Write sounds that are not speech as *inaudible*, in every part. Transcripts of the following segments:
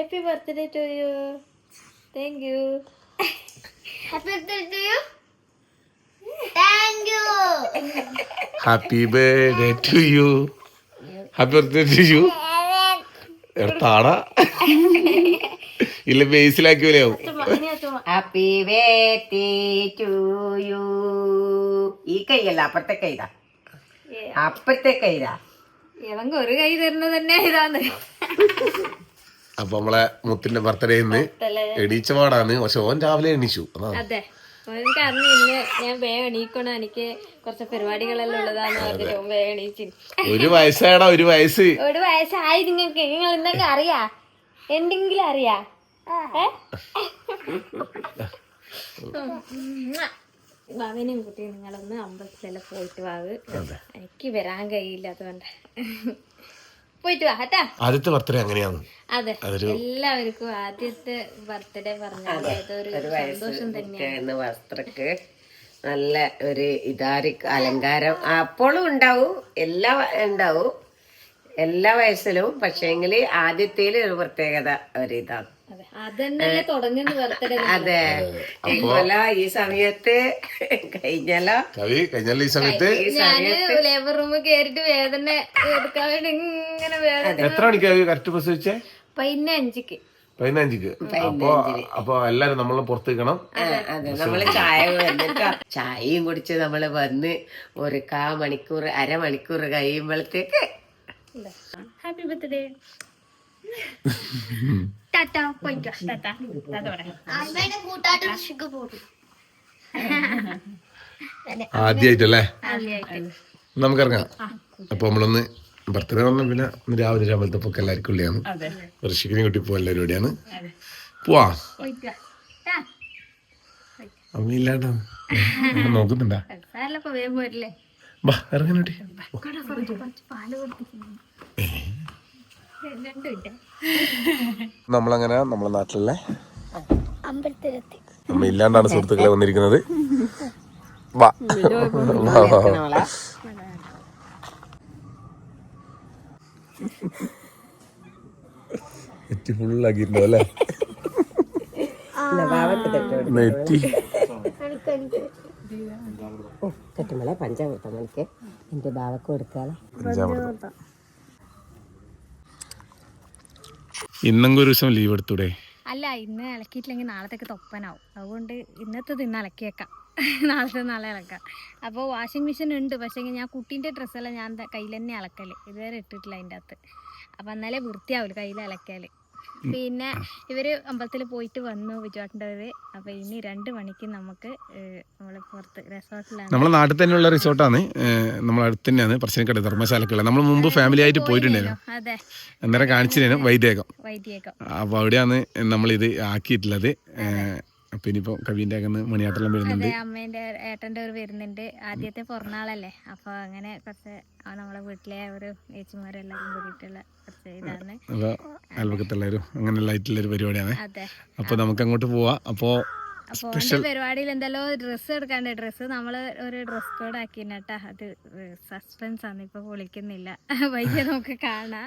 Happy birthday to you thank you happy birthday to you thank you happy birthday to you happy birthday to you എടുത്താടാ ഇല്ല ബേസിലാക്കി പോലെയാവും happy birthday to you ഈ കൈയല്ല അപ്പുറത്തെ കൈതാ. അപ്പുറത്തെ കൈതാ. ഇളങ്ക ഒരു കൈ തരുന്നത് തന്നെ ഇതാണ് അപ്പൊ നമ്മളെ മുത്തിന്റെ ബർത്ത്ഡേ ഇന്ന് എണീച്ച പാടാണ് പക്ഷെ ഓൻ രാവിലെ എണീച്ചു. അതെ. എനിക്ക് അറിഞ്ഞു. ഇന്ന് ഞാൻ വേഗം എണീക്കണം? എനിക്ക് കുറച്ച് പരിപാടികളെല്ലാം ഉള്ളതാന്ന് പറഞ്ഞിട്ട് ഓൻ വേഗം എണീച്ചു. ഒരു വയസ്സായടാ ഒരു വയസ്സ്. ഒരു വയസ്സായി നിങ്ങൾക്ക് നിങ്ങൾ എന്തൊക്കെ അറിയാ? എന്തെങ്കിലും അറിയാ? ഭവനും കുട്ടി നിങ്ങളൊന്ന് അമ്പലത്തിലെല്ലാം പോയിട്ട് വാവ്. എനിക്ക് വരാൻ കഴിയില്ല അതുകൊണ്ട്. പോയിട്ട് വാ കേട്ടാ. ആദ്യത്തെ ബർത്ത്ഡേ അങ്ങനെയാണ്. അതെ എല്ലാവർക്കും ആദ്യത്തെ ബർത്ത്ഡേ പറഞ്ഞാൽ അതൊരു സന്തോഷം തന്നെയാണ്. എന്ന വസ്ത്രക്ക്. നല്ല ഒരു ഇതാരി അലങ്കാരം. അപ്പോഴും ഉണ്ടാവും എല്ലാ ഉണ്ടാവും. എല്ലാ വയസ്സിലും പക്ഷേങ്കിൽ ആദ്യത്തേൽ ഒരു പ്രത്യേകത ഒരു ഇതാണ് അതെ. ഇതുപോലെ ഈ സമയത്ത്? കഴിഞ്ഞാലോ കവി കഴിഞ്ഞ ഈ സമയത്ത്? ലേബർ റൂമിൽ കേറിട്ട് വേദന എടുക്കാൻ ഇങ്ങനെ വേദന എത്ര മണിക്ക് കവി കറക്റ്റ് ബസ് വെച്ചേ പതിനെ അഞ്ചിക്ക് പതിനഞ്ചിക്ക്. അപ്പൊ അപ്പൊ എല്ലാരും നമ്മളെ പുറത്തേക്കണം നമ്മൾ ചായ വന്നിട്ട് ചായയും കുടിച്ച് നമ്മൾ വന്ന് ഒരു കാ മണിക്കൂർ അരമണിക്കൂർ കഴിയുമ്പോഴത്തേക്ക് ഹാപ്പി ബർത്ത്ഡേ. ടാറ്റ പോയിക്കോ. ടാറ്റ ടാറ്റ പറയാം അമ്മയുടെ കൂട്ടാട്ട് ഋഷിക്ക് പോകും ആദ്യായിട്ടല്ലേ? ആദ്യമായിട്ട് നമുക്കിറങ്ങാം. അപ്പൊ നമ്മളൊന്ന് ബർത്ത്ഡേ വന്ന പിന്നെ രാവിലെ രാവിലത്തെ പൊക്കെ എല്ലാവർക്കും ഉള്ളിയാണ്. ഋഷിക്കിനെ കുട്ടി പോകാൻ എല്ലാവരും ഇവിടെയാണ് പോവാ. അമ്മയില്ലാട്ടോ. നോക്കുന്നുണ്ടാ? സാരല്ലപ്പോ നമ്മളങ്ങനെ നമ്മളെ നാട്ടിലെ അമ്പലത്തിലെത്തി. അമ്മ ഇല്ലാണ്ടാണ് സുഹൃത്തുക്കളെ വന്നിരിക്കുന്നത്. വാ. വാ, വാ. നെറ്റി ഫുള്ളാക്കിയിട്ടുണ്ടോ അല്ലേ? നെറ്റി. കെട്ടുമ്പളെ പഞ്ചാമൃതം എനിക്ക് എന്റെ ബാവക്ക് കൊടുക്കാലോ. അഞ്ചാമത് ഇന്നെങ്കിൽ ഒരു ദിവസം ലീവ് എടുത്തൂടെ? അല്ല ഇന്ന് ഇളക്കിയിട്ടില്ലെങ്കിൽ നാളത്തേക്ക് തൊപ്പനാവും. അതുകൊണ്ട് ഇന്നത്തെ ഇന്ന് ഇളക്കിയേക്കാം. നാളത്തെ നാളെ ഇളക്കാം. അപ്പോൾ വാഷിംഗ് മെഷീൻ ഉണ്ട്. പക്ഷേ ഞാൻ കുട്ടീന്റെ ഡ്രസ്സെല്ലാം ഞാൻ കയ്യിൽ തന്നെ ഇളക്കൽ ഇതുവരെ ഇട്ടിട്ടില്ല അതിന്റെ അകത്ത്. അപ്പോൾ എന്നാലേ വൃത്തിയാവില്ല കയ്യിൽ ഇളക്കിയാൽ പിന്നെ ഇവർ അമ്പലത്തിൽ പോയിട്ട് വന്നു വിജുവാട്ടന്റെവർ അപ്പൊ ഇനി രണ്ട് മണിക്ക് നമുക്ക് നമ്മൾ പുറത്ത് റിസോർട്ടിലാണ് നമ്മളെ നാട്ടിൽ തന്നെയുള്ള റിസോർട്ടാണ്. നമ്മളെ അടുത്ത് തന്നെയാണ് പറശ്ശിനിക്കട ധർമ്മശാലക്കുള്ള നമ്മൾ മുമ്പ് ഫാമിലി ആയിട്ട് പോയിട്ടുണ്ടായിരുന്നു. അതെ. അന്നേരം കാണിച്ചിരുന്നു വൈദ്യേകം. വൈദ്യേകം. അപ്പൊ അവിടെയാണ് നമ്മളിത് ആക്കിയിട്ടുള്ളത്. അപ്പം കവിന്റെ അകന്ന് മണിയാട്ടെല്ലാം വരുന്നുണ്ട്. അതെ അമ്മേന്റെ ഏട്ടന്റെ ഒരു വരുന്നുണ്ട്. ആദ്യത്തെ പിറന്നാളല്ലേ? അപ്പൊ അങ്ങനെ കുറച്ച് നമ്മളെ വീട്ടിലെ ഒരു ഏച്ചിമാരെല്ലാരും കൂടിയിട്ടുള്ള കുറച്ച് ഇതാണ്. അപ്പോൾ അയൽപക്കത്തുള്ളൊരു അങ്ങനെയുള്ള ആയിട്ടുള്ളൊരു പരിപാടിയാണ്. അപ്പൊ നമുക്ക് അങ്ങോട്ട് പോവാ. അപ്പോൾ അപ്പോൾ എന്റെ പരിപാടിയിൽ എന്തായാലും ഡ്രസ്സ് എടുക്കാണ്ട് ഡ്രസ്സ് നമ്മൾ ഒരു ഡ്രസ് കോഡ് ആക്കിട്ടാ അത് സസ്പെൻസ് ആണ്. ഇപ്പൊ പൊളിക്കുന്നില്ല. *laughs* വൈകി നമുക്ക് കാണാം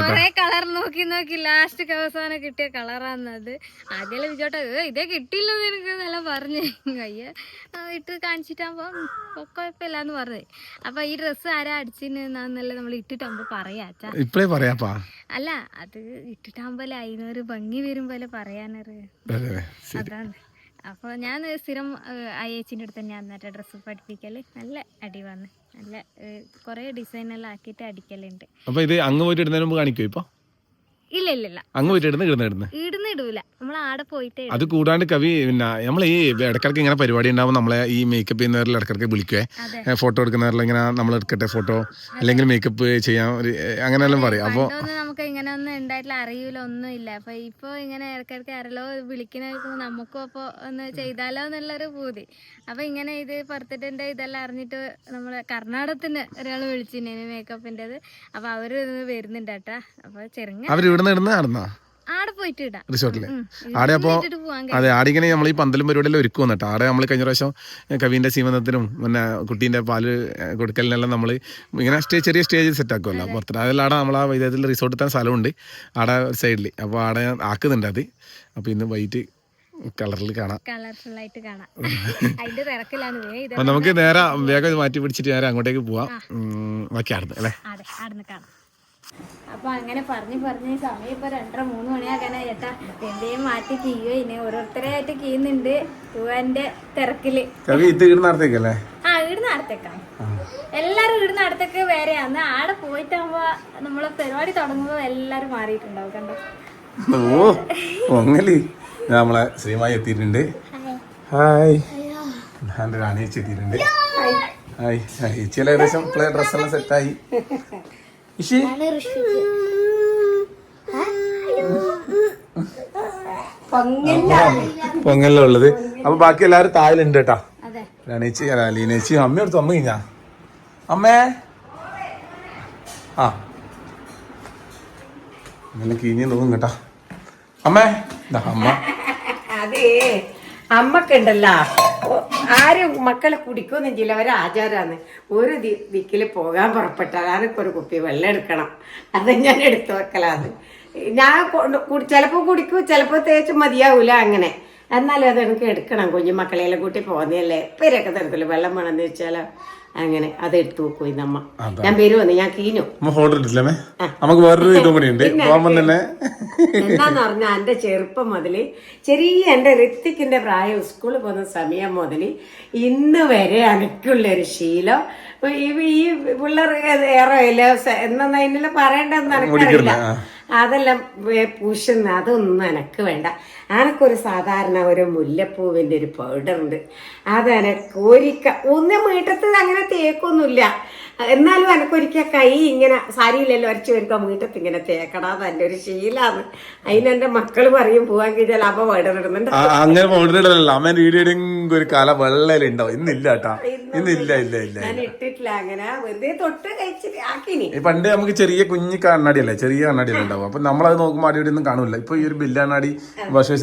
കൊറേ കളർ നോക്കി നോക്കി ലാസ്റ്റ് അവസാനം കിട്ടിയ കളറാന്നത് ആദ്യം വിചോട്ടെ "ഏ, ഇതേ കിട്ടിയില്ലോ എനിക്ക് നല്ല പറഞ്ഞു. കയ്യ *laughs* ഇട്ട് കാണിച്ചിട്ടാകുമ്പോ കുഴപ്പമില്ല എന്ന് പറഞ്ഞു. അപ്പൊ ഈ ഡ്രസ്സ് ആരാ അടിച്ചിരുന്നല്ലേ നമ്മൾ ഇട്ടിട്ടാകുമ്പോ പറയാച്ചാ ഇപ്പോഴേ പറയാപ്പാ? അല്ല അത് ഇട്ടിട്ടാകുമ്പോൾ അതിനൊരു ഭംഗി വരും പോലെ പറയാനൊരു അതെ അതെ ശരി. അതാണ് അപ്പോൾ ഞാൻ സ്ഥിരം ഐ എച്ചിന്റെ അടുത്ത് തന്നെ എന്നിട്ട് ഡ്രസ്സ് പഠിപ്പിക്കൽ നല്ല അടി വന്ന്. നല്ല കുറേ ഡിസൈനെല്ലാം ആക്കിയിട്ട് അടിക്കലുണ്ട്. അപ്പോൾ ഇത് അങ്ങ് പോയിട്ട് ഇടുന്നതിന് മുമ്പ് കാണിക്കുമോ ഇപ്പോൾ ഇല്ല ഇല്ല ഇല്ല. അങ്ങ് പോയിട്ട് ഇടുന്ന ഇടുന്ന ഇടുന്നത് ഇടുന്ന് ഇടൂല. നമ്മൾ ആടെ പോയിട്ട് അത് കൂടാണ്ട് കവി പിന്നെ നമ്മൾ ഈ ഇടക്കിടക്ക് ഇങ്ങനെ പരിപാടി ഉണ്ടാവും നമ്മളെ ഈ മേക്കപ്പ് ചെയ്യുന്നവരിൽ ഇടക്കിടക്ക് വിളിക്കുവേ. ഫോട്ടോ എടുക്കുന്നവരിൽ ഇങ്ങനെ നമ്മൾ എടുക്കട്ടെ ഫോട്ടോ അല്ലെങ്കിൽ മേക്കപ്പ് ചെയ്യാൻ അങ്ങനെ അങ്ങനെയെല്ലാം പറയും. അപ്പോൾ നമുക്ക് ഇങ്ങനെ ഒന്നും ഉണ്ടായിട്ടില്ല അറിയില്ല ഒന്നും ഇല്ല അപ്പൊ ഇപ്പൊ ഇങ്ങനെ ഇടക്കിടക്ക് ആരല്ലോ വിളിക്കുന്ന നമുക്കും അപ്പൊ ഒന്ന് ചെയ്താലോ എന്നുള്ളൊരു പൂതി. അപ്പൊ ഇങ്ങനെ ഇത് ബർത്ത്ഡേന്റെ ഇതെല്ലാം അറിഞ്ഞിട്ട് നമ്മൾ കർണാടകത്തിന് ഒരാൾ വിളിച്ചിരുന്നു മേക്കപ്പിന്റെത് അപ്പൊ അവർ വരുന്നുണ്ട് കേട്ടാ. അപ്പൊ ചെറുങ്ങ ഇവിടുന്ന് ഇടുന്ന നടന്നാ റിസോർട്ടിൽ. ആടെ അപ്പോ അതെ ആടെ ഇങ്ങനെ നമ്മൾ ഈ പന്തലും പരിപാടിയെല്ലാം ഒരുക്കും വന്നിട്ട് ആടെ നമ്മൾ കഴിഞ്ഞ പ്രാവശ്യം കവിന്റെ സീമന്തത്തിനും പിന്നെ കുട്ടീന്റെ പാൽ കൊടുക്കലിനെല്ലാം നമ്മൾ ഇങ്ങനെ സ്റ്റേ ചെറിയ സ്റ്റേജ് സെറ്റ് ആക്കുമല്ലോ പുറത്ത് അതെല്ലാം ആടെ നമ്മൾ ആ വൈദ്യത്തിൽ റിസോർട്ടിൽ തന്നെ സ്ഥലമുണ്ട്. ആടെ സൈഡിൽ അപ്പോൾ ആടെ ആക്കുന്നുണ്ട് അത്. അപ്പോൾ ഇന്ന് വൈറ്റ് കളറിൽ കാണാം. നമുക്ക് നേരെ വേഗം മാറ്റി പിടിച്ചിട്ട് നേരെ അങ്ങോട്ടേക്ക് പോവാം. ബാക്കി ആടുന്നു അല്ലേ അപ്പൊ അങ്ങനെ പറഞ്ഞു പറഞ്ഞ് സമയം ഇപ്പൊ രണ്ടര മൂന്ന് മണിയാക്കാനാ ചേട്ടാ. എന്തേ മാറ്റി കീയോ ഇനി ഓരോരുത്തരായിട്ട് കീയുന്നുണ്ട് പൂവാന്റെ തിരക്കിൽ. ഇടുന്ന ആ ഇടുന്ന എല്ലാരും ഇടുന്ന അടുത്തേക്ക് വേറെയാന്ന് ആടെ പോയിട്ടാകുമ്പോ നമ്മളെ പരിപാടി തുടങ്ങുമ്പോ എല്ലാരും മാറിയിട്ടുണ്ടാവും കണ്ടോ? ഓ ഒന്നല്ലേ നമ്മളെ ശ്രീമായി എത്തിയിട്ടുണ്ട്. ഹായ്. എത്തിയിട്ടുണ്ട്. ഹായ്. ഹായ്. ചേച്ചിയെല്ലാം ഏകദേശം പ്ലേ ഡ്രസ്സെല്ലാം സെറ്റായി ഇഷി? പൊങ്ങലെല്ലാം ഉള്ളത്. അപ്പൊ ബാക്കി എല്ലാരും തായലുണ്ട് കേട്ടാ. അല്ല ലീനേച്ചി അമ്മ എടുത്തു. അമ്മ കഴിഞ്ഞാ? അമ്മേ? ആ. നല്ല കീഞ്ഞു തോന്നും കേട്ടാ. അമ്മേ? അമ്മ. അതേ. അമ്മക്കുണ്ടല്ലോ. ആരും മക്കളെ കുടിക്കൊന്നും ചെയ്യില്ല ഒരു ആചാരമാണ് ഒരു ദി ദിക്കിൽ പോകാൻ പുറപ്പെട്ടാൽ ഒരു കുപ്പി വെള്ളം എടുക്കണം. അത് ഞാൻ എടുത്തു വെക്കലാന്ന്. ഞാൻ ചിലപ്പോൾ കുടിക്കും ചിലപ്പോൾ തേച്ച് മതിയാവൂല അങ്ങനെ. എന്നാലും അത് എനിക്ക് എടുക്കണം. കുഞ്ഞു മക്കളെല്ലാം കൂട്ടി പോകുന്നതല്ലേ പേരൊക്കെ തരത്തില്ല വെള്ളം വേണമെന്ന് വെച്ചാലോ അങ്ങനെ അത് എടുത്തു പോയി നമ്മ ഞാൻ വന്നു ഞാൻ കീനു നമുക്ക് വേറൊരു ഇതും കൂടി ഉണ്ട്. എന്താന്ന് പറഞ്ഞാൽ എന്റെ ചെറുപ്പം മുതൽ ചെറിയ എന്റെ ഋത്തിക്കിന്റെ പ്രായം സ്കൂളിൽ പോകുന്ന സമയം മുതൽ ഇന്ന് വരെ എനിക്കുള്ള ഒരു ശീലം ഈ പിള്ളേർ ഏറെ എന്നൊന്നും എന്നാ ഇതിനെല്ലാം പറയണ്ടെന്ന് എനിക്കറിയില്ല. അതെല്ലാം പൂശുന്ന അതൊന്നും എനക്ക് വേണ്ട. എനക്കൊരു സാധാരണ ഒരു മുല്ലപ്പൂവിന്റെ ഒരു പൗഡർ ഉണ്ട്. അത് ഒരിക്കൽ ഒന്ന് വീട്ടത്ത് അങ്ങനെ തേക്കൊന്നുമില്ല. എന്നാലും എനക്കൊരിക്കൽ കൈ ഇങ്ങനെ സാരിയിലെല്ലാം വരച്ച് വരുമ്പോൾ വീട്ടത്ത് ഇങ്ങനെ തേക്കണം. അത് എന്റെ ഒരു ശീലാണ്. അതിന് എന്റെ മക്കൾ പറയും പോവാൻ കഴിഞ്ഞാൽ അമ്മ പൗഡർ ഇടുന്നുണ്ട് അങ്ങനെ പൗഡർ ഇടലല്ല. അമ്മ ഒരു കാല വെള്ളലുണ്ടാവും ഇന്നില്ല കേട്ടാ ഇന്നില്ല. ഇല്ല ഇല്ല ഞാൻ ഇട്ടിട്ടില്ല അങ്ങനെ. വെറുതെ തൊട്ട് കഴിച്ചിട്ട് ആക്കിനി. പണ്ട് നമുക്ക് ചെറിയ കുഞ്ഞി കണ്ണാടിയല്ലേ? ചെറിയ കണ്ണാടിയല്ലേ ഉണ്ടാവും. അപ്പൊ നമ്മളത് നോക്കുമ്പോൾ അടി ഒന്നും കാണൂല ഇപ്പൊ ഈ ഒരു ബില്ലാണ്ണാടി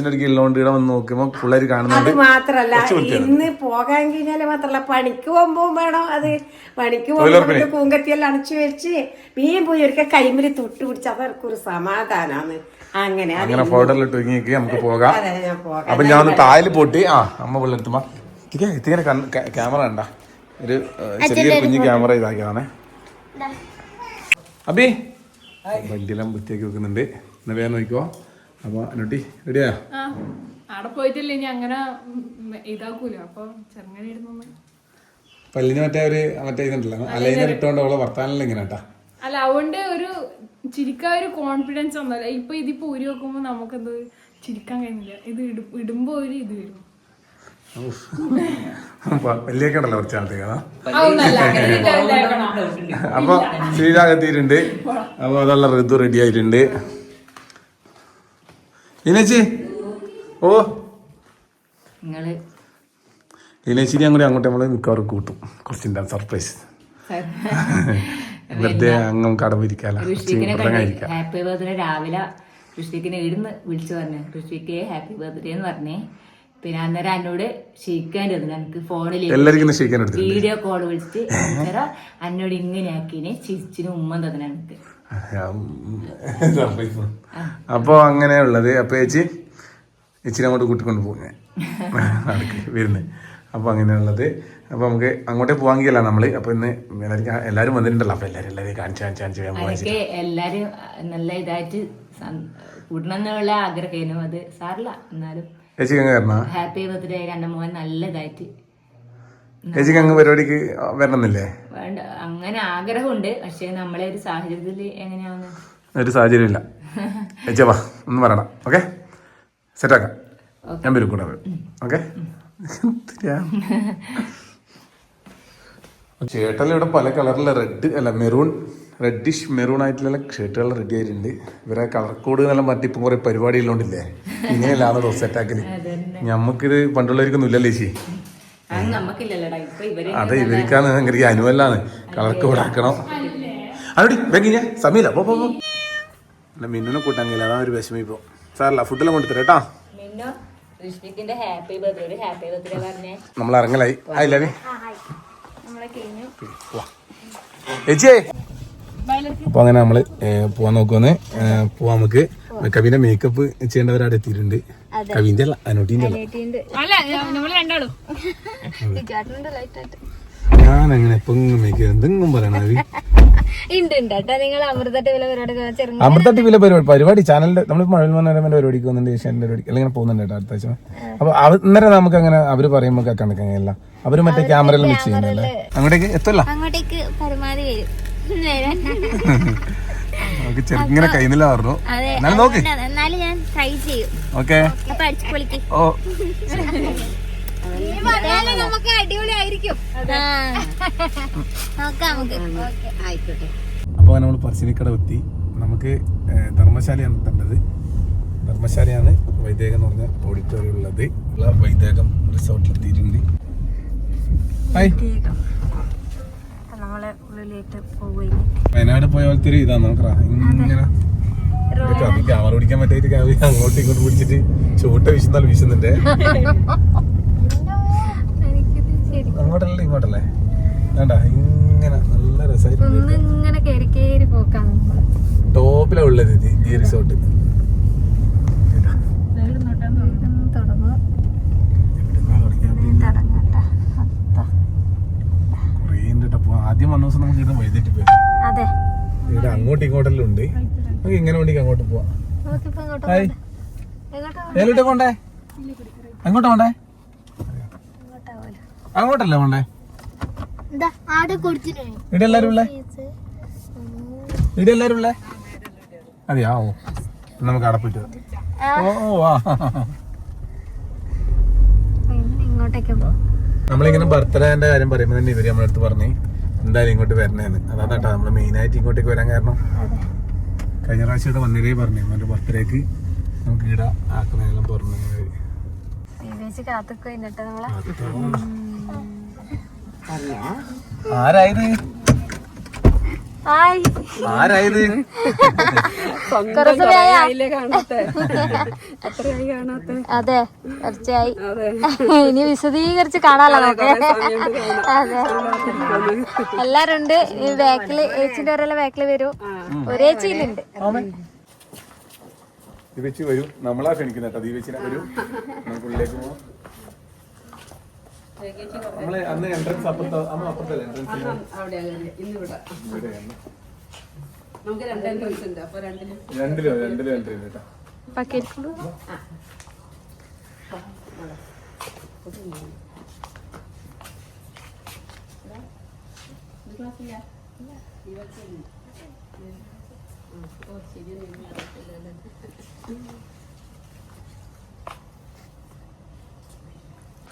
വാഷേഴ്സിന്റെ ഒരു കില്ലോണ്ട് ഇവിടെ വന്ന് നോക്കുമ്പോ പിള്ളേർ കാണുന്നുണ്ട്. അത് മാത്രല്ല ഇന്ന് പോകാൻ കഴിഞ്ഞാൽ മാത്രല്ല പണിക്ക് പോകുമ്പോ വേണം അത്. പണിക്ക് പോകുമ്പോൾ പൂങ്കത്തിയെല്ലാം അണച്ചു വെച്ച് മീൻ പോയി ഒരിക്കൽ കൈമിൽ തൊട്ട് പിടിച്ച് അവർക്ക് ഒരു സമാധാനാണ്. അങ്ങനെ അങ്ങനെ ഫോട്ടോയിൽ ഇട്ട് നമുക്ക് പോകാം. അതെ ഞാൻ പോകാം. അപ്പൊ ഞാൻ ഒന്ന് തായിൽ പോട്ടി ആ അമ്മ പിള്ളേർത്തുമ്പോ ഇതിങ്ങനെ ക്യാമറ കണ്ട. ഒരു ചെറിയ കുഞ്ഞു ക്യാമറ ഇതാക്കിയതാണേ. അബി വണ്ടിയെല്ലാം വൃത്തിയാക്കി വെക്കുന്നുണ്ട്. എന്നാ വേഗം നോക്കിക്കോ. അപ്പൊ അനുട്ടി റെഡിയാ ആ അവിടെ പോയിട്ടില്ല ഇനി അങ്ങനെ ഇതാക്കൂല. അപ്പൊ ചെറുങ്ങനെ ഇരുന്നു പല്ലിന് മറ്റേ ഒരു മറ്റേ ഇതുണ്ടല്ലോ അലൈനർ ഇട്ടോണ്ട് അവളെ വർത്താനല്ല ഇങ്ങനെ കേട്ടാ? അല്ല അതുകൊണ്ട് ഒരു ചിരിക്കാൻ ഒരു കോൺഫിഡൻസ് ഒന്നുമല്ല. ഇപ്പൊ ഇതിപ്പോ ഊരി വെക്കുമ്പോ നമുക്കെന്ത് ചിരിക്കാൻ കഴിയുന്നില്ല. ഇത് ഇടും ഇടുമ്പോ ഒരു ഇത് വരും. വലിയൊക്കെ ഉണ്ടല്ലോ കുറച്ച് ഇതാക്കണം. അപ്പൊ ശ്രീരാഗത്തിയിട്ടുണ്ട് അപ്പൊ അതുള്ള ഋതു റെഡി ആയിട്ടുണ്ട്. ഇനേച്ചി. ഓ. നിങ്ങൾ. ഇനേച്ചിനെ കൂടി അങ്ങോട്ട് നമ്മൾ മിക്കവാറും കൂട്ടും. കുറച്ചിന്റെ സർപ്രൈസ്. വെറുതെ അങ്ങും കടമിരിക്കാല ഋഷിക്കിനെ ഹാപ്പി ബർത്ത്ഡേ രാവിലെ ഋഷിക്കിനെ ഇടുന്ന് വിളിച്ചു പറഞ്ഞു. ഋഷിക്ക് ഹാപ്പി ബർത്ത്ഡേ എന്ന് പറഞ്ഞേ. പിന്നെ അന്നേരം എന്നോട് ക്ഷയിക്കാൻ തന്നു എനിക്ക് ഫോണിൽ വീഡിയോ കോൾ വിളിച്ച് അന്നേരം എന്നോട് ഇങ്ങനെ ആക്കിനെ ചിരിച്ചിന് ഉമ്മ തന്നെ എനിക്ക് അങ്ങനെ അങ്ങനെയുള്ളത് അപ്പൊ ചേച്ചി ഇച്ചിരി അങ്ങോട്ട് കൂട്ടിക്കൊണ്ട് പോകും ഞാൻ വരുന്നത് അപ്പൊ അങ്ങനെയുള്ളത് അപ്പൊ നമുക്ക് അങ്ങോട്ടേ പോവാങ്കിയല്ല നമ്മൾ അപ്പൊ ഇന്ന് എല്ലാവർക്കും എല്ലാവരും വന്നിട്ടുണ്ടല്ലോ അപ്പൊ എല്ലാവരും എല്ലാവരും കാണിച്ച് കാണിച്ച് കാണിച്ച് വേഗം എല്ലാരും നല്ല ഇതായിട്ട് കൂടണം എന്നുള്ള ആഗ്രഹമായിരുന്നു അത് സാറില്ല എന്നാലും വരണ ഹാപ്പി ബർത്ത്ഡേ മോൻ നല്ല ഇതായിട്ട് ചേച്ചിക്ക് അങ്ങ് പരിപാടിക്ക് വരണമെന്നില്ലേ? വേണ്ട അങ്ങനെ ആഗ്രഹമുണ്ട് പക്ഷെ നമ്മളെ ഒരു സാഹചര്യത്തിൽ എങ്ങനെയാണ് ഒരു സാഹചര്യം ഇല്ല ചേച്ചിയാ വാ ഒന്ന് പറയണം ഓക്കെ? സെറ്റാക്കാം ഞാൻ വരും കൂടെ ഓക്കെ? ചേട്ടൻ ഇവിടെ പല കളറിലെ റെഡ് അല്ല മെറൂൺ റെഡിഷ് മെറൂൺ ആയിട്ടുള്ള ഷർട്ടുകൾ റെഡി ആയിട്ടുണ്ട്. ഇവരെ കളർ കോഡ് നല്ല മാറ്റി ഇപ്പം കുറെ ഉള്ളതുകൊണ്ടില്ലേ ഇങ്ങനെയല്ലാന്ന് സെറ്റാക്കൽ ഞമ്മക്കിത് പണ്ടുള്ളവർക്കൊന്നും ഇല്ലല്ലേ ചേച്ചി അത് നമുക്കില്ലല്ലോടാ ഇപ്പൊ ഇവർ അതെ ഇവർക്കാണ് എനിക്ക് അനുവല്ലാണ് കളർക്ക് കൊടുക്കണം അവിടെ അതോടി സമയല്ല സമയമില്ല പോ പോ. അല്ല മിന്നുനെ കൂട്ടാൻ കഴിയില്ല. അതാ ഒരു വിഷമം ഇപ്പോൾ സാറല്ല ഫുഡെല്ലാം കൊണ്ടുതരാം കേട്ടാ. മിന്നോ ഋഷ്വിക്കിന്റെ ഹാപ്പി ബർത്ത്ഡേ ഒരു ഹാപ്പി ബർത്ത്ഡേ പറഞ്ഞേ? നമ്മൾ ഇറങ്ങലായി. ആയില്ലേ ചേച്ചിയേ അപ്പൊ അങ്ങനെ നമ്മൾ പോവാൻ നോക്കുവന്ന് പോവാൻ നമുക്ക്. കവിന്റെ മേക്കപ്പ് ചെയ്യേണ്ടവരവിടെ എത്തിയിട്ടുണ്ട്. കവിന്റെ അല്ല അനോട്ടിന്റെ അല്ല അല്ല നമ്മൾ രണ്ടാളും. ഞാൻ അങ്ങനെ മേക്ക് എന്തെങ്കിലും പറയണ കവി വില അമൃത പരിപാടി ടിവിയിലെ പരിപാടി പരിപാടി ചാനലിന്റെ നമ്മൾ മഴവിൽ മനോരമന്റെ പരിപാടിക്ക് വന്നിട്ട് ഏഷ്യാന്റെ പരിപാടി അല്ലെങ്കിൽ പോകുന്നുണ്ട് കേട്ടോ അടുത്ത ആഴ്ച. അപ്പൊ അന്നേരം നമുക്ക് അങ്ങനെ അവർ പറയുമ്പോ കണക്കങ്ങനെയല്ല അവർ മറ്റേ ക്യാമറയിൽ മിക്സ് ചെയ്യുന്നല്ലേ അങ്ങോട്ടേക്ക് എത്തല്ല. അങ്ങോട്ടേക്ക് പരമാവധി വരും. *laughs* നമുക്ക് ചെറുങ്ങനെ കൈന്നില്ല പറഞ്ഞു എന്നാലും നോക്ക്. എന്നാലും ഞാൻ ട്രൈ ചെയ്യും. ഓക്കെ. അപ്പൊ അടിച്ചു പൊളിക്ക്. ഓ. നമുക്ക് അടിപൊളിയായിരിക്കും. നോക്കാം നമുക്ക്. ആയിക്കോട്ടെ. അപ്പോൾ നമ്മൾ പറശ്ശിനിക്കട എത്തി. നമുക്ക് ധർമ്മശാലയാണ് എത്തേണ്ടത് ധർമ്മശാലയാണ് വൈദേകം എന്ന് പറഞ്ഞ ഓഡിറ്റോറിയം ഉള്ളത്. ഉള്ള വൈദേകം റിസോർട്ടിൽ എത്തിയിട്ടുണ്ട് ഹായ് വയനാട് പോയ പോലത്തെ ഒരു ഇതാണ് നമുക്ക് ഇങ്ങനെ ക്യാമറ പിടിക്കാൻ പറ്റായിട്ട് ക്യാമറ അങ്ങോട്ടും ഇങ്ങോട്ടും പിടിച്ചിട്ട് ചൂട്ട വീശുന്നാൽ വീശുന്നുണ്ട്. അങ്ങോട്ടല്ലേ ഇങ്ങോട്ടല്ലേ? വേണ്ട ഇങ്ങനെ നല്ല രസമായിട്ട് ഇങ്ങനെ കേറി കേറി പോക്കാണ് നമ്മൾ ടോപ്പിലാണ് ഉള്ളത് ഈ റിസോർട്ട് തുടങ്ങും തുടങ്ങട്ടെ കുറേ ഉണ്ട് ട്ടോ. അപ്പൊ ആദ്യം വന്ന ദിവസം നമുക്ക് ഇവിടെ വൈകിട്ട് പോയി. അതെ. ഇവിടെ അങ്ങോട്ടും ഇങ്ങോട്ടെല്ലാം ഉണ്ട്. നമുക്ക് ഇങ്ങനെ വേണ്ടി അങ്ങോട്ട് പോവാം. എങ്ങോട്ട് പോണ്ടേ? അങ്ങോട്ടാ പോണ്ടേ? അങ്ങോട്ടല്ലേ പോണ്ടേ? ഇവിടെ എല്ലാരും ഉള്ളേ? ഇവിടെ എല്ലാരും ഉള്ളേ? അതെയാ? ഓ. നമുക്ക് അടപ്പിട്ട് ഓ ആ. നമ്മളിങ്ങനെ ബർത്ത്ഡേന്റെ കാര്യം പറയുമ്പോൾ തന്നെ ഇവർ നമ്മളടുത്ത് പറഞ്ഞു എന്തായാലും ഇങ്ങോട്ട് വരണേന്ന്. അതാണ് കേട്ടോ നമ്മൾ മെയിൻ ആയിട്ട് ഇങ്ങോട്ടേക്ക് വരാൻ കാരണം. കഴിഞ്ഞ പ്രാവശ്യം ഇവിടെ വന്നതേ പറഞ്ഞു എന്റെ ബർത്ത്ഡേക്ക് നമുക്ക് ഇവിടെ ആക്കുന്നതെല്ലാം പറഞ്ഞു ആരായത് ആരായത്? അതെ തീർച്ചയായി. ഇനി വിശദീകരിച്ച് കാണാലോ നമുക്ക്? അതെ. എല്ലാരും ഉണ്ട്. ഈ ബാക്കിൽ ഏച്ചിന്റെ ഒരേ ബാക്കിൽ വരും. ഒരേ ചേച്ചിയിലുണ്ട് ദീപച്ചി വരൂ. നമ്മളാ ക്ഷണിക്കുന്ന കേട്ടോ. ദീപച്ചിനെ വരൂ. നമുക്ക് ഉള്ളിലേക്ക് പോവാം. നമ്മൾ അന്ന് എൻട്രൻസ് അപ്പുറത്ത് അമ്മ അപ്പുറത്തല്ലേ എൻട്രൻസ് രണ്ടിലോ രണ്ടിലോ എൻട്രി ഉണ്ട് കേട്ടോ. പക്കേരിക്കുള്ളൂ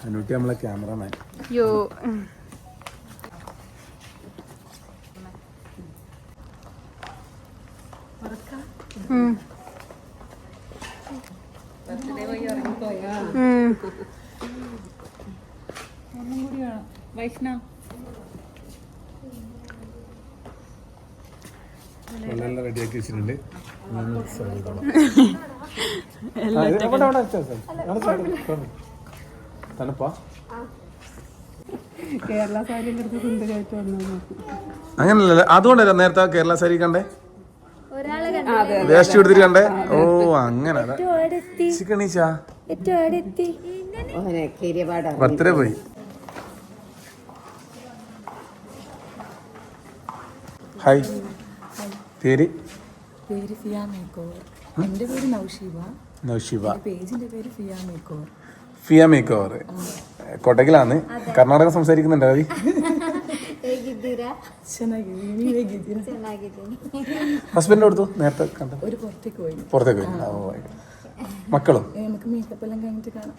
അനൂട്ടി നമ്മളെ ക്യാമറമാൻ. യോ. വെള്ളം റെഡിയാക്കി വെച്ചിട്ടുണ്ട്. Serve കേരള ആ, ഇത് അവിടെ, അവിടെ വെച്ചോ, വെച്ചോ. അവിടെ side ൽ കൊണ്ട്. തണുപ്പാ അങ്ങനല്ലല്ലോ? അതുകൊണ്ടല്ല നേരത്തെ കേരള സാരി കണ്ടേ? വേസ്റ്റ് എടുത്തിട്ട് കണ്ടേ? ഓ അങ്ങനെ. ബർത്ത്ഡേ പോയി. ഹായ് പേര്? പേര് ഫിയ മേക്കോവർ എന്റെ പേര് നൗഷിബ. നൗഷിബ. പേജിന്റെ പേര് Fia makeover Fia make over Karnataka സംസാരിക്കുന്നുണ്ടോ അതി ഹസ്ബൻഡ് കൊടുത്തു നേരത്തെ കണ്ടു? പുറത്തേക്ക് പോയി. ഓ മക്കളും? കാണാം.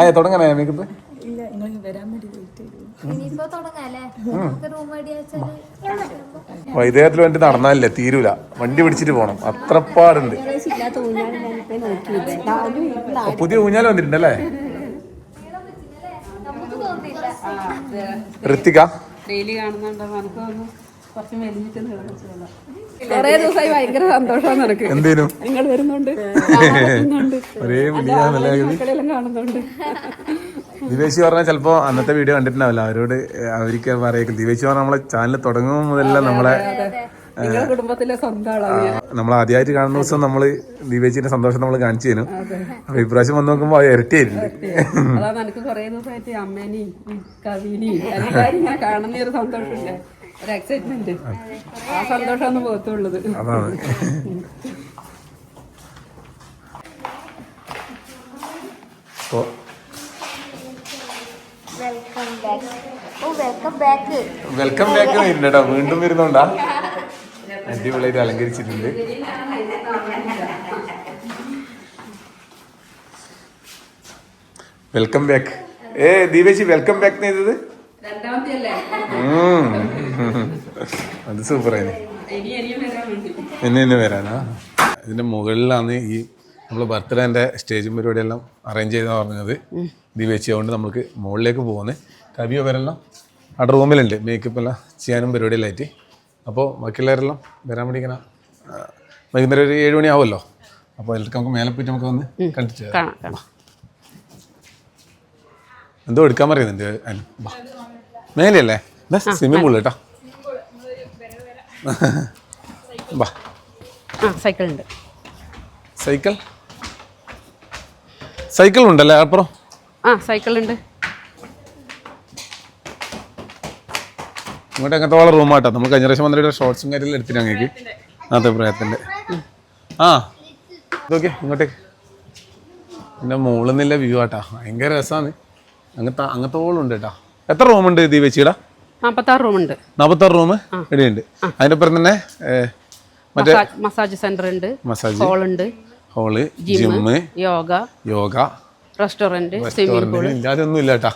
ആയ തുടങ്ങാനായ മേക്കപ്പ് ഇല്ല നിങ്ങൾ വരാൻ വേണ്ടി വെയിറ്റ് ചെയ്തു. നമുക്ക് വൈദേഹത്തിൽ വേണ്ടി നടന്നാലേ തീരൂല. വണ്ടി പിടിച്ചിട്ട് പോണം. അത്ര പാടുണ്ട്. പുതിയ ഊഞ്ഞാൽ വന്നിട്ടുണ്ടല്ലേ? ഋത്തിക? ഡെയിലി കാണുന്നുണ്ടോ? മനക്കൊന്നും കൊറേ ദിവസമായി ഭയങ്കര സന്തോഷമാണ് നിനക്ക്. എന്തേനും? നിങ്ങൾ വരുന്നുണ്ട്. ഒരേ മക്കളെല്ലാം കാണുന്നുണ്ട്. ദിവേശി പറഞ്ഞാൽ ചിലപ്പോ അന്നത്തെ വീഡിയോ കണ്ടിട്ടുണ്ടാവില്ല. അവരോട് അവർക്ക് പറയേക്കും. ദിവേശി പറഞ്ഞാൽ നമ്മളെ ചാനൽ തുടങ്ങുമ്പോൾ മുതലെല്ലാം നമ്മളെ നിങ്ങളുടെ കുടുംബത്തിലെ നമ്മൾ ആദ്യമായിട്ട് കാണുന്ന ദിവസം നമ്മൾ ദിവേശിന്റെ സന്തോഷം നമ്മൾ കാണിച്ചു തരും. അപ്പൊ ഇപ്രാവശ്യം വന്ന് നോക്കുമ്പോ അത് ഇരട്ടിയായിട്ടുണ്ട്. അതാണ് എനിക്ക് കൊറേ ദിവസമായിട്ട് അമ്മേനെയും കവിനെയും ഇങ്ങനെ കാണുന്ന ഒരു സന്തോഷമില്ലേ? ഒരു എക്സൈറ്റ്മെന്റ് ആ സന്തോഷമാണ് മുഖത്തുള്ളത്. അതാണ്. വെൽക്കം ബാക്ക് ഓ വെൽക്കം ബാക്ക് വെൽക്കം ബാക്ക് വരുന്നുണ്ടോ വീണ്ടും വരുന്നുണ്ടാ? അടിപൊളിയായിട്ട് അലങ്കരിച്ചിട്ടുണ്ട്. വെൽക്കം ബാക്ക് ഏ ദീപേശി വെൽക്കം ബാക്ക് ചെയ്തത്? രണ്ടാമത്തെ. *laughs* അത് സൂപ്പറായി എന്നെ എന്നെ വരാനാ? ഇതിന്റെ മുകളിലാണ് ഈ നമ്മൾ ബർത്ത്ഡേന്റെ സ്റ്റേജും പരിപാടിയെല്ലാം അറേഞ്ച് ചെയ്തെന്ന് പറഞ്ഞത്. ഇത് വെച്ചുകൊണ്ട് നമുക്ക് മുകളിലേക്ക് പോകുന്നത് കവിയോ വരെല്ലാം അവിടെ റൂമിലുണ്ട് മേക്കപ്പ് എല്ലാം ചെയ്യാനും പരിപാടിയിലായിട്ട് അപ്പോൾ ബാക്കിയുള്ളവരെല്ലാം വരാൻ വേണ്ടി ഇങ്ങനെ വൈകുന്നേരം ഒരു ഏഴ് മണി ആവുമല്ലോ അപ്പോൾ അതിലേക്ക് നമുക്ക് മേലെ പോയിട്ട് നമുക്ക് വന്ന് കണ്ടിട്ട് എന്തോ എടുക്കാൻ പറയുന്നുണ്ട്. മേലെയല്ലേ? സ്വിമ്മിംഗ് പൂൾ കേട്ടോ. വാ ആ സൈക്കിൾ ഉണ്ട് സൈക്കിൾ? സൈക്കിൾ ഉണ്ടല്ലേ അപ്പുറം? ആ സൈക്കിൾ ഉണ്ട് ഇങ്ങോട്ട് എങ്ങനത്തോളം റൂമാട്ടോ നമ്മൾ കഴിഞ്ഞ പ്രാവശ്യം വന്നിട്ട് ഷോർട്സും കാര്യങ്ങളും എടുത്തിട്ട് അങ്ങേക്ക്. അതെ പ്രായത്തിന്റെ ആ. ഇതൊക്കെ ഇങ്ങോട്ടേക്ക് എന്റെ മുകളിൽ നിന്നില്ല വ്യൂ ആട്ടാ. ഭയങ്കര രസമാണ് അങ്ങനത്തെ അങ്ങനത്തോളം ഉണ്ട് കേട്ടോ. എത്ര റൂമുണ്ട് ദീപച്ചിയുടെ നാൽപ്പത്താറ് റൂം ഉണ്ട് നാൽപ്പത്താറ് റൂം ഇവിടെയുണ്ട് അതിന്റെ ഒപ്പം തന്നെ മറ്റേ മസാജ് സെന്റർ ഉണ്ട്. മസാജ്. ഹോൾ ഉണ്ട് hall gym yoga. Yoga. Restaurant restaurant ഇല്ലാതെ ഒന്നും ഇല്ല കേട്ടാ.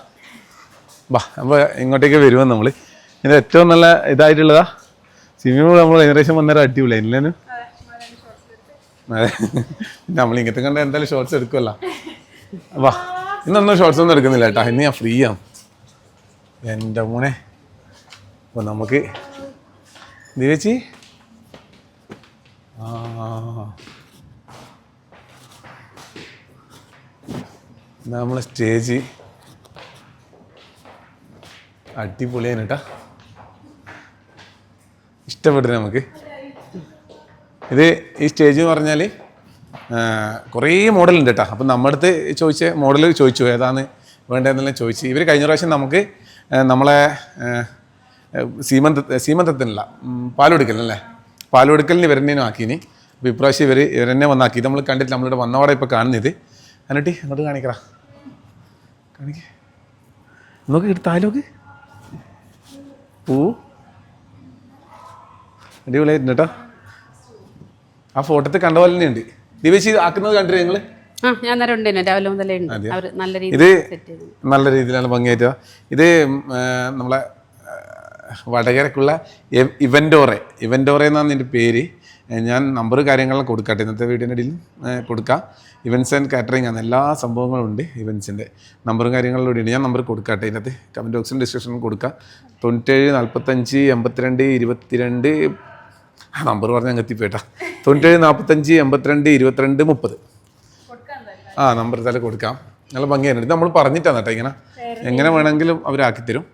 ബാ അപ്പോൾ ഇങ്ങോട്ടേക്ക് വരുമ്പോൾ നമ്മൾ ഇതിന്റെ ഏറ്റവും നല്ല ഇതായിട്ടുള്ളതാ. സ്വിമ്മിംഗ് പൂൾ നമ്മൾ ഏകദേശം വന്നേരം അടിപൊളി ഇല്ലേനു അതെ നമ്മൾ ഇങ്ങനത്തെ കണ്ട എന്തായാലും ഷോർട്സ് എടുക്കുമല്ലോ വാ ഇന്നൊന്നും ഷോർട്സ് ഒന്നും എടുക്കുന്നില്ല കേട്ടാ. ഇന്ന് ഞാൻ ഫ്രീ ആണ് എന്റെ മോനെ. അപ്പോൾ നമുക്ക് ദിവച്ചി ആ. നമ്മളെ സ്റ്റേജ്. അടിപൊളിയാണ് കേട്ടോ. ഇഷ്ടപ്പെട്ടു നമുക്ക്. ഇത് ഈ സ്റ്റേജ് എന്ന് പറഞ്ഞാൽ കുറേ മോഡലുണ്ട് കേട്ടോ. അപ്പം നമ്മുടെ അടുത്ത് ചോദിച്ച മോഡൽ ചോദിച്ചു. ഏതാണ് വേണ്ടതെന്നെല്ലാം ചോദിച്ചു. ഇവർ കഴിഞ്ഞ പ്രാവശ്യം നമുക്ക് നമ്മളെ സീമന്ത സീമന്തത്തിനല്ല പാലൊടുക്കലല്ലേ പാലൊടുക്കലിന് ഇവരെന്നേനും ആക്കീനി അപ്പോൾ ഇപ്രാവശ്യം ഇവർ ഇവരെന്നെ വന്നാക്കി. നമ്മൾ കണ്ടിട്ട് നമ്മളിവിടെ വന്നവടെ ഇപ്പോൾ കാണുന്നത്. എന്നിട്ട് അങ്ങോട്ട് കാണിക്കടാ. കാണിക്ക. നോക്ക് എടുത്താലോക്ക് പൂ. അടിപൊളിയായിട്ടുണ്ട് കേട്ടോ. ആ ഫോട്ടോത്തിൽ കണ്ട പോലെ തന്നെയുണ്ട്. ദിവശി ആക്കുന്നത് കണ്ടിട്ട് നിങ്ങൾ ഇത് നല്ല രീതിയിലാണ് ഭംഗിയായിട്ട്. ഇത് നമ്മളെ വടകരക്കുള്ള ഇവന്റോറെ ഇവന്റോറെ എന്നാണ് എന്റെ പേര്. ഞാൻ നമ്പർ കാര്യങ്ങളെല്ലാം കൊടുക്കട്ടെ. ഇന്നത്തെ വീഡിയോന്റെ ഇടയിൽ കൊടുക്കാം. ഇവൻസ് ആൻഡ് കാറ്ററിംഗ് ആണ്. എല്ലാ സംഭവങ്ങളും ഉണ്ട് ഇവൻസിന്റെ നമ്പറും കാര്യങ്ങളും ഉണ്ട് ഞാൻ നമ്പർ കൊടുക്കട്ടെ ഇതിനകത്ത്. കമന്റ് ബോക്സിലും ഡിസ്ക്രിപ്ഷൻ കൊടുക്കാം. തൊണ്ണൂറ്റേഴ് നാൽപ്പത്തഞ്ച് എൺപത്തിരണ്ട് ഇരുപത്തിരണ്ട്. ആ നമ്പർ പറഞ്ഞാൽ അങ്ങ് എത്തിപ്പോയിട്ടാ. തൊണ്ണൂറ്റേഴ് നാൽപ്പത്തഞ്ച് എൺപത്തിരണ്ട് ഇരുപത്തിരണ്ട് മുപ്പത്. ആ നമ്പർ തന്നെ കൊടുക്കാം. നല്ല ഭംഗിയാണ് ഇത് നമ്മൾ പറഞ്ഞിട്ടാണ് കേട്ടോ ഇങ്ങനെ. എങ്ങനെ വേണമെങ്കിലും അവരാക്കി തരും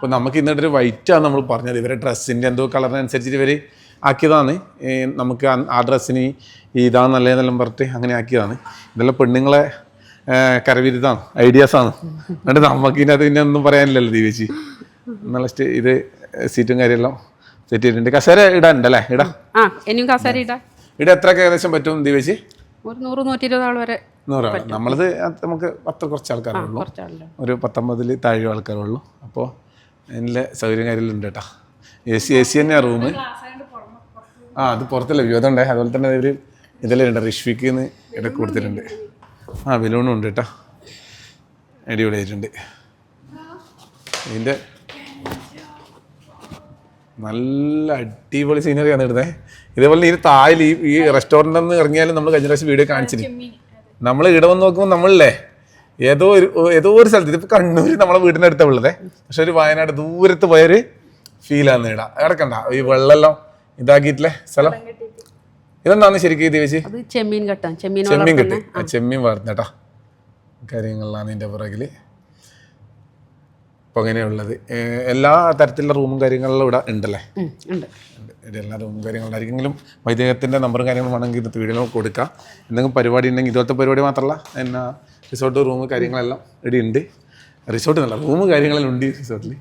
അപ്പോൾ നമുക്ക് ഇന്നിട്ട് ഒരു വൈറ്റാണ് നമ്മൾ പറഞ്ഞത്. ഇവരെ ഡ്രസ്സിന്റെ എന്തോ കളറിനനുസരിച്ചിട്ട് ഇവർ ആക്കിയതാണ്. നമുക്ക് ആ- ഡ്രസ്സിന് ഇതാണ് നല്ലതെന്നെല്ലാം പറഞ്ഞിട്ട് അങ്ങനെ ആക്കിയതാണ്. ഇതെല്ലാം പെണ്ണുങ്ങളെ കരവിരുതാണ് ഐഡിയാസാണ് എന്നിട്ട് നമുക്ക് ഇതിനകത്ത് പിന്നെ ഒന്നും പറയാനില്ലല്ലോ ദീപേച്ചി. നല്ല ഇത് സീറ്റും കാര്യമെല്ലാം സെറ്റ് ചെയ്തിട്ടുണ്ട്. കസേര ഇടാനുണ്ടല്ലേ ഇടാം. ഇനിയും കസേര ഇടാം. ഇവിടെ എത്ര ഏകദേശം പറ്റും ദീപേച്ചി? ഒരു നൂറ് നൂറ്റി ഇരുപത് ആൾ വരെ നമ്മളത് നമുക്ക് പത്ത് കുറച്ച് ആൾക്കാരുള്ളൂ ഒരു പത്തൊമ്പതിൽ താഴെ ആൾക്കാരുള്ളൂ അപ്പോൾ അതിന്റെ സൗകര്യം കാര്യമെല്ലാം ഉണ്ട് കേട്ടോ എ സി എ സി തന്നെയാണ് റൂം ആ അത് പുറത്തല്ല വ്യൂ അതുണ്ടേ അതുപോലെ തന്നെ ഒരു ഇതെല്ലാം ഉണ്ട് റിഷ്വിക്ക് എന്ന് ഇടയ്ക്ക് കൊടുത്തിട്ടുണ്ട്. ആ ബലൂണും ഉണ്ട് കേട്ടോ. അടിപൊളിയായിട്ടുണ്ട് ഇതിന്റെ നല്ല അടിപൊളി സീനറിയാണ് ഇടുന്നത് ഇതേപോലെ ഈ താഴെ ഈ ഈ റെസ്റ്റോറന്റിൽ നിന്ന് ഇറങ്ങിയാലും നമ്മൾ കഴിഞ്ഞ പ്രാവശ്യം വീഡിയോ കാണിച്ചിരുന്നു നമ്മൾ ഇവിടെ വന്ന് നോക്കുമ്പോൾ നമ്മളല്ലേ? ഏതോ ഒരു ഏതോ ഒരു സ്ഥലത്ത് ഇതിപ്പോൾ കണ്ണൂർ നമ്മളെ വീടിന്റെ അടുത്താണ് ഉള്ളത്. പക്ഷെ ഒരു വയനാട് ദൂരത്ത് പോയൊരു ഫീലാന്ന് ഇടാ കിടക്കണ്ട ഈ വെള്ളമെല്ലാം ഇതാക്കിയിട്ടില്ലേ സ്ഥലം? ഇതെന്താന്ന് ശരിക്കും ഇത് വെച്ച് അത് ചെമ്മീൻ കെട്ടാൻ. ചെമ്മീൻ ചെമ്മീൻ കിട്ടി. ചെമ്മീൻ വളർന്നേട്ടാ കാര്യങ്ങളിലാണ് ഇതിന്റെ പുറകിൽ അപ്പോൾ അങ്ങനെയുള്ളത് എല്ലാ തരത്തിലുള്ള റൂമും കാര്യങ്ങളിലും ഇവിടെ ഉണ്ടല്ലേ? എല്ലാ റൂമും കാര്യങ്ങളും ആയിരിക്കെങ്കിലും വൈദ്യത്തിന്റെ നമ്പറും കാര്യങ്ങളും വേണമെങ്കിൽ ഇത് വീഡിയോ കൊടുക്കാം. എന്തെങ്കിലും പരിപാടി ഉണ്ടെങ്കിൽ ഇതുപോലത്തെ പരിപാടി മാത്രമല്ല എന്നാ റിസോർട്ട് റൂം കാര്യങ്ങളെല്ലാം ഇവിടെ ഉണ്ട്. റിസോർട്ട് നല്ല റൂം കാര്യങ്ങളെല്ലാം ഉണ്ട് റിസോർട്ടിൽ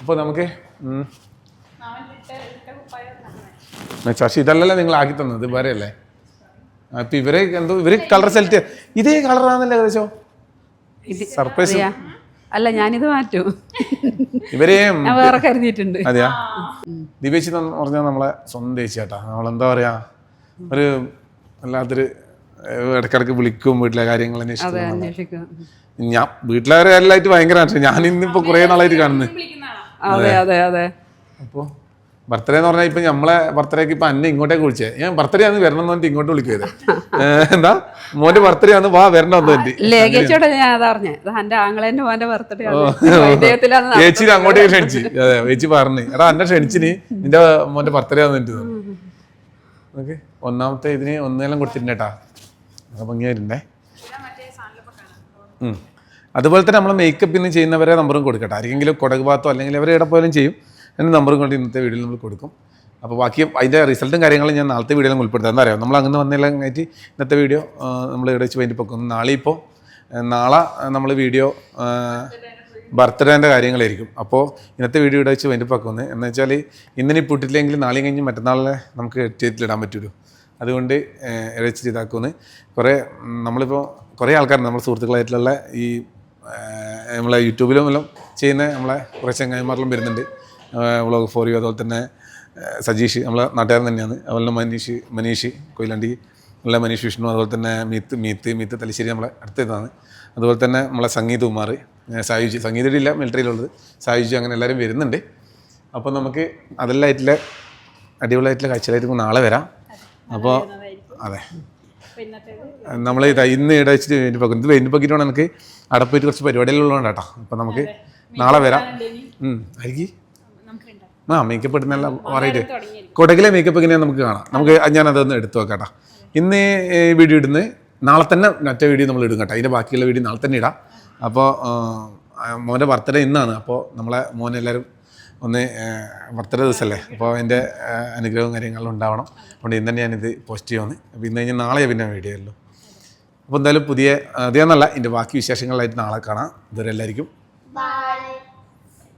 അപ്പോൾ നമുക്ക് ശശി ഇതല്ലല്ലേ നിങ്ങൾ ആക്കി തന്നത് വേറെ അല്ലേ? അപ്പം ഇവരെ എന്തോ ഇവർ കളർ സെലക്ട് ഇതേ കളറാണല്ലോ ഏകദേശം? സർപ്രൈസ് അല്ല ഞാനിത് മാറ്റും. ഇവരെ ഞാൻ വേറെ കരുതിയിട്ടുണ്ട്. അതെയാ? എന്ന് പറഞ്ഞാൽ നമ്മളെ സ്വന്തം ചേച്ചി ചേട്ടാ നമ്മളെന്താ പറയാ? ഒരു വല്ലാത്തൊരു ഇടയ്ക്കിടയ്ക്ക് വിളിക്കും വീട്ടിലെ കാര്യങ്ങൾ അന്വേഷിക്കും ഞാൻ വീട്ടിലെ എല്ലായിട്ട് ഭയങ്കര ഞാൻ ഇന്നിപ്പോ കുറെ നാളായിട്ട് കാണുന്നത്. അതെ അതെ. അതെ അപ്പോ ബർത്ത്ഡേ എന്ന് പറഞ്ഞാൽ ഇപ്പൊ നമ്മളെ ബർത്ത്ഡേക്ക് ഇപ്പൊ അന്നെ ഇങ്ങോട്ടേക്ക് വിളിച്ചേ ഞാൻ ബർത്ത്ഡേ ആണ് വരണം എന്ന് ഇങ്ങോട്ട് വിളിക്കരുത് എന്താ? മോന്റെ ബർത്ത്ഡേ ആണ് വാ വരണം എന്ന് പറഞ്ഞിട്ട്. ലേഖച്ചോടെ ഞാൻ അതാ പറഞ്ഞേ. ഇത് എന്റെ ആങ്ങളെന്റെ മോന്റെ ബർത്ത്ഡേ വൈദ്യത്തിലാണ് ചേച്ചി അങ്ങോട്ടേക്ക് ക്ഷണിച്ച്. അതെ ചേച്ചി പറഞ്ഞു എടാ എന്നെ ക്ഷണിച്ചിന് നിന്റെ മോന്റെ ബർത്ത്ഡേ ആന്ന് എന്നിട്ട് ഓക്കെ. ഒന്നാമത്തെ ഇതിന് ഒന്നേലും കൊടുത്തിട്ടുണ്ടേട്ടാ ഉം. അതുപോലെ തന്നെ നമ്മൾ മേക്കപ്പിന് ചെയ്യുന്നവരെ നമ്പറും കൊടുക്കട്ടെ. ആരെങ്കിലും കൊടക് ഭാഗത്തോ അല്ലെങ്കിൽ അവരെ എവിടെ പോലും ചെയ്യും. എന്റെ നമ്പറും കൊണ്ട് ഇന്നത്തെ വീഡിയോയിൽ നമ്മൾ കൊടുക്കും. അപ്പോൾ ബാക്കി അതിന്റെ റിസൾട്ടും കാര്യങ്ങളും ഞാൻ നാളത്തെ വീഡിയോയിൽ ഉൾപ്പെടുത്താം. എന്താ അറിയാം? നമ്മൾ അങ്ങനെ വന്നെല്ലാം കഴിഞ്ഞിട്ട് ഇന്നത്തെ വീഡിയോ നമ്മൾ ഇവിടെ വെച്ച് വേണ്ടി പൊക്കും. നാളെ ഇപ്പോൾ നാളെ നമ്മൾ വീഡിയോ ബർത്ത്ഡേന്റെ കാര്യങ്ങളായിരിക്കും. അപ്പോൾ ഇന്നത്തെ വീഡിയോ ഇവിടെ വെച്ച് വേണ്ടി പൊക്കുന്നത് എന്ന് വെച്ചാൽ ഇന്നിനി പൂട്ടിട്ടില്ലെങ്കിൽ നാളെയും കഴിഞ്ഞ് മറ്റന്നാളെ നമുക്ക് ചെയ്തിട്ടിടാൻ പറ്റുള്ളൂ അതുകൊണ്ട് ഇഴച്ചിട്ട് ഇതാക്കുമെന്ന് കുറേ നമ്മളിപ്പോൾ കുറേ ആൾക്കാർ നമ്മുടെ സുഹൃത്തുക്കളായിട്ടുള്ള ഈ നമ്മളെ യൂട്യൂബിലും എല്ലാം ചെയ്യുന്ന നമ്മളെ കുറേ ചങ്ങായിമാരെല്ലാം വരുന്നുണ്ട്. Vlog for you. അതുപോലെ തന്നെ സജീഷ് നമ്മളെ നാട്ടുകാരൻ തന്നെയാണ്. അതുപോലെ മനീഷ് മനീഷ് കൊയിലാണ്ടി നമ്മളെ മനീഷ് വിഷ്ണു അതുപോലെ തന്നെ മീത്ത് മീത്ത് മീത്ത് തലശ്ശേരി നമ്മളെ അടുത്തതാണ് അതുപോലെ തന്നെ നമ്മളെ സംഗീത് കുമാർ സായുജി. സംഗീതയുടെ ഇല്ല മിലിറ്ററിയിലുള്ളത്. സായുജി അങ്ങനെ എല്ലാവരും വരുന്നുണ്ട്. അപ്പോൾ നമുക്ക് അതെല്ലാം ആയിട്ടുള്ള അടിപൊളിയായിട്ടുള്ള കാഴ്ചകളായിട്ട് നാളെ വരാം. അപ്പോൾ അതെ. നമ്മൾ ഇന്ന് ഇവിടെ വെച്ചിട്ട് വേണ്ടി പക്കും ഇത് വേണ്ടി പക്കിയിട്ടാണ് എനിക്ക് അവിടെ പോയിട്ട് കുറച്ച് പരിപാടികളുള്ളതുകൊണ്ട് കേട്ടോ. അപ്പം നമുക്ക് നാളെ വരാം. ആയിരിക്കും? ആ മേക്കപ്പ് ഇടുന്നല്ല പറയിട്ട് കൊടകിലെ മേക്കപ്പ് എങ്ങനെയാണ് നമുക്ക് കാണാം. നമുക്ക് ഞാനതൊന്ന് എടുത്തു വെക്കാം കേട്ടോ. ഇന്ന് വീഡിയോ ഇടുന്നത് നാളെ തന്നെ മറ്റേ വീഡിയോ നമ്മൾ ഇടും കേട്ടോ. അതിന്റെ ബാക്കിയുള്ള വീഡിയോ നാളെ തന്നെ ഇടാം. അപ്പോൾ മോന്റെ ബർത്ത്ഡേ ഇന്നാണ്. അപ്പോൾ നമ്മളെ മോനെ എല്ലാവരും ഒന്ന് ബർത്ത്ഡേ ദിവസമല്ലേ അപ്പോൾ അതിന്റെ അനുഗ്രഹവും കാര്യങ്ങളും ഉണ്ടാവണം. അതുകൊണ്ട് ഇന്ന് തന്നെ ഞാനിത് പോസ്റ്റ് ചെയ്യുമെന്ന് അപ്പോൾ ഇന്ന് കഴിഞ്ഞ് നാളെ പിന്നെ വീഡിയോ ഉള്ളൂ അപ്പോൾ എന്തായാലും പുതിയ അതേന്നല്ല ഇതിന്റെ ബാക്കി വിശേഷങ്ങളായിട്ട് നാളെ കാണാം. ഇതുവരെ എല്ലാവർക്കും